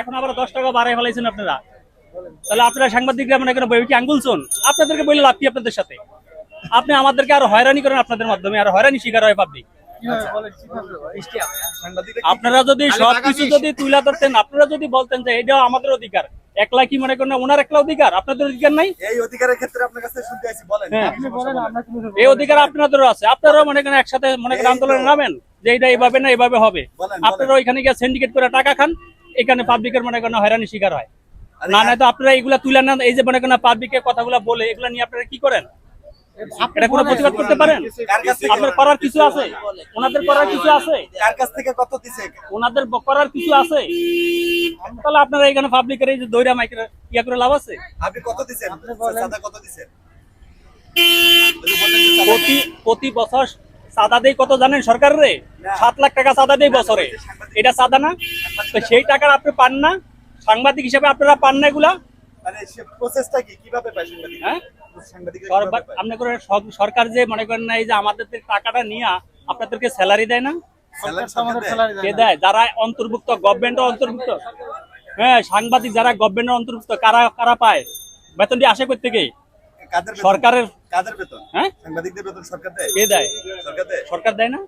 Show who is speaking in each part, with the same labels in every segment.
Speaker 1: এখন আবার দশ টাকা বাড়াই ফেলাইছেন আপনারা। তাহলে আপনারা সাংবাদিকরা মনে করেন বই কি আঙ্গুলছন আপনাদেরকে বললে লাভ কি আপনাদের সাথে? আপনি আমাদেরকে আরও হয়রানি করেন আপনাদের মাধ্যমে আর হয়রানি শিকার হয় পাবলিক আপনারা যদি সবকিছু যদি তুলে ধরতেন আপনারা যদি বলতেন যে এটাও আমাদের অধিকার একলা কি মনে করেন ওনার একলা অধিকার? আপনাদের অধিকার নাই?
Speaker 2: এই অধিকারের ক্ষেত্রে আপনার কাছে শুনতে আইছি বলেন।
Speaker 1: হ্যাঁ। এই অধিকার আপনাদেরও আছে। আপনারাও মনে করেন একসাথে মনে করেন আন্দোলনে নামেন যে এটা এইভাবে না এইভাবে হবে। আপনারা ওইখানে গিয়ে সিন্ডিকেট করে টাকা খান এখানে পাবলিকের মনে করেন হয়রানি শিকার হয়। না না তো আপনারা এগুলা তুলে না এই যে মনে করেন পাবলিকের কথাগুলো বলে এগুলা নিয়ে আপনারা কি করেন? এটা কোনো প্রতিবাদ করতে পারেন?
Speaker 2: কার কাছ থেকে?
Speaker 1: আপনার করার কিছু আছে? ওনাদের করার কিছু আছে?
Speaker 2: কার কাছ থেকে কত দিছে?
Speaker 1: ওনাদের করার কিছু আছে? তাহলে আপনারা এখানে পাবলিকের এই যে দৈরা মাইকের ইয়া করে লাভ আছে?
Speaker 2: আপনি কত দিছেন? কত দিছেন যদি বলেন যে সাদা-
Speaker 1: প্রতি প্রতি বছর চাঁদা দেয় কত জানেন সরকার রে? সাত লাখ টাকা চাঁদা দেয় বছরে। এটা চাঁদা না? তো সেই টাকার আপনি পান না? সাংবাদিক হিসাবে আপনারা পান না এগুলা?
Speaker 2: মানে
Speaker 1: হ্যাঁ? সরকার যে মনে করেন না এই যে আমাদের টাকাটা নিয়ে আপনাদেরকে স্যালারি দেয় না?
Speaker 2: দেয়?
Speaker 1: যারা অন্তর্ভুক্ত গভর্নমেন্ট অন্তর্ভুক্ত। হ্যাঁ সাংবাদিক যারা গভর্নমেন্টের অন্তর্ভুক্ত কারা কারা পায়? বেতনটি আসে কোথা থেকে
Speaker 2: কাদের বেতন?
Speaker 1: সরকারের
Speaker 2: কাদের বেতন?
Speaker 1: হ্যাঁ?
Speaker 2: সাংবাদিকদের বেতন সরকার দেয়?
Speaker 1: কে দেয়?
Speaker 2: সরকার দেয়?
Speaker 1: সরকার দেয় না?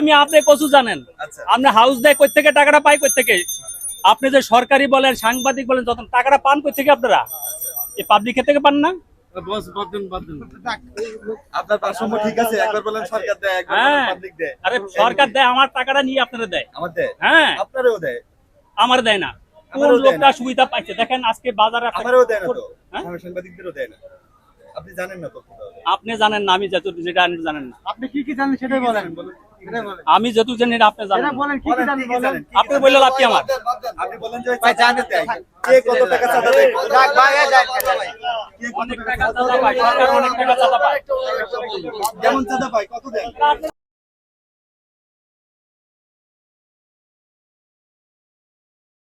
Speaker 1: আমি আপনি কচু জানেন।
Speaker 2: আচ্ছা।
Speaker 1: আপনি হাউস দেয় কই থেকে টাকাটা পাই কই থেকে আপনি যে সরকারি বলেন সাংবাদিক বলেন যত টাকাটা পান কই থেকে আপনারা? এই পাবলিকের থেকে পান না?
Speaker 2: আপনার ভারসাম্য ঠিক আছে? একবার বলেন সরকার দেয়
Speaker 1: হ্যাঁ।
Speaker 2: পাবলিক দেয়।
Speaker 1: আরে সরকার দেয় আমার টাকাটা নিয়ে আপনারা দেয়।
Speaker 2: আমার দেয়?
Speaker 1: হ্যাঁ।
Speaker 2: আপনারও দেয়?
Speaker 1: আমার দেয় না। কোন লোকটা সুবিধা পাইছে? দেখেন আজকে বাজারে
Speaker 2: আমারও দেয় না তো।
Speaker 1: হ্যাঁ?
Speaker 2: আমার সাংবাদিকদেরও দেয় না। আপনি জানেন না তো
Speaker 1: আপনি জানেন না আমি যতটুকু যেটা আপনি জানেন না।
Speaker 3: আপনি কি কি জানেন সেটাই বলেন।
Speaker 1: আমি যতটুকু জানি আপনি জানেন
Speaker 3: বলেন কি কি জানেন বলেন।
Speaker 1: আপনি
Speaker 2: জানেন?
Speaker 1: বললে লাভ কি আমার?
Speaker 2: আপনি বলেন যে ভাই জানেন কে কত টাকা চাঁদা দেয়? কে কত
Speaker 1: অনেক
Speaker 2: টাকা
Speaker 1: টাকা চাঁদা পায় সরকার অনেক টাকা চাঁদা পায়।
Speaker 2: যেমন চাঁদা পায়? কত দেয়?